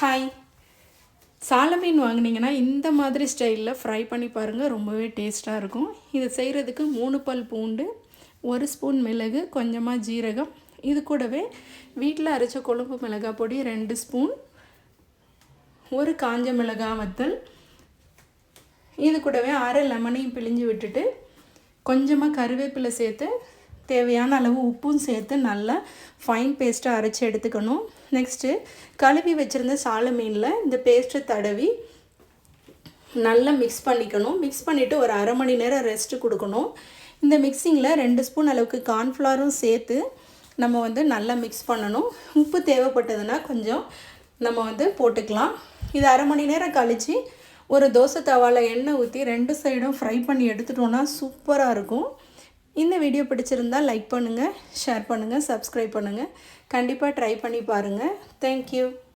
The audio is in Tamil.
ஹாய் சால மீன் வாங்குனீங்கன்னா இந்த மாதிரி ஸ்டைலில் ஃப்ரை பண்ணி பாருங்கள் ரொம்பவே டேஸ்ட்டாக இருக்கும். இது செய்கிறதுக்கு மூணு பல் பூண்டு ஒரு ஸ்பூன் மிளகு கொஞ்சமாக ஜீரகம். இது கூடவே வீட்டில் அரைச்ச கொழும்பு மிளகாய் பொடி ரெண்டு ஸ்பூன் ஒரு காஞ்ச மிளகாய் வத்தல். இது கூடவே அரை லெமனையும் பிழிஞ்சு விட்டுட்டு கொஞ்சமாக கருவேப்பிலை சேர்த்து தேவையான அளவு உப்பும் சேர்த்து நல்லா ஃபைன் பேஸ்ட்டாக அரைச்சி எடுத்துக்கணும். நெக்ஸ்ட்டு கழுவி வச்சுருந்த சாலை மீனில் இந்த பேஸ்ட்டை தடவி நல்லா மிக்ஸ் பண்ணிக்கணும். மிக்ஸ் பண்ணிவிட்டு ஒரு அரை மணி நேரம் ரெஸ்ட்டு கொடுக்கணும். இந்த மிக்சிங்கில் ரெண்டு ஸ்பூன் அளவுக்கு கார்ன்ஃப்ளவரும் சேர்த்து நம்ம வந்து நல்லா மிக்ஸ் பண்ணணும். உப்பு தேவைப்பட்டதுன்னா கொஞ்சம் நம்ம வந்து போட்டுக்கலாம். இது அரை மணி நேரம் கழித்து ஒரு தோசை தவாவில் எண்ணெய் ஊற்றி ரெண்டு சைடும் ஃப்ரை பண்ணி எடுத்துட்டோன்னா சூப்பராக இருக்கும். இந்த வீடியோ பிடிச்சிருந்தால் லைக் பண்ணுங்கள் ஷேர் பண்ணுங்கள் சப்ஸ்கிரைப் பண்ணுங்கள் கண்டிப்பாக ட்ரை பண்ணி பாருங்கள் தேங்க்யூ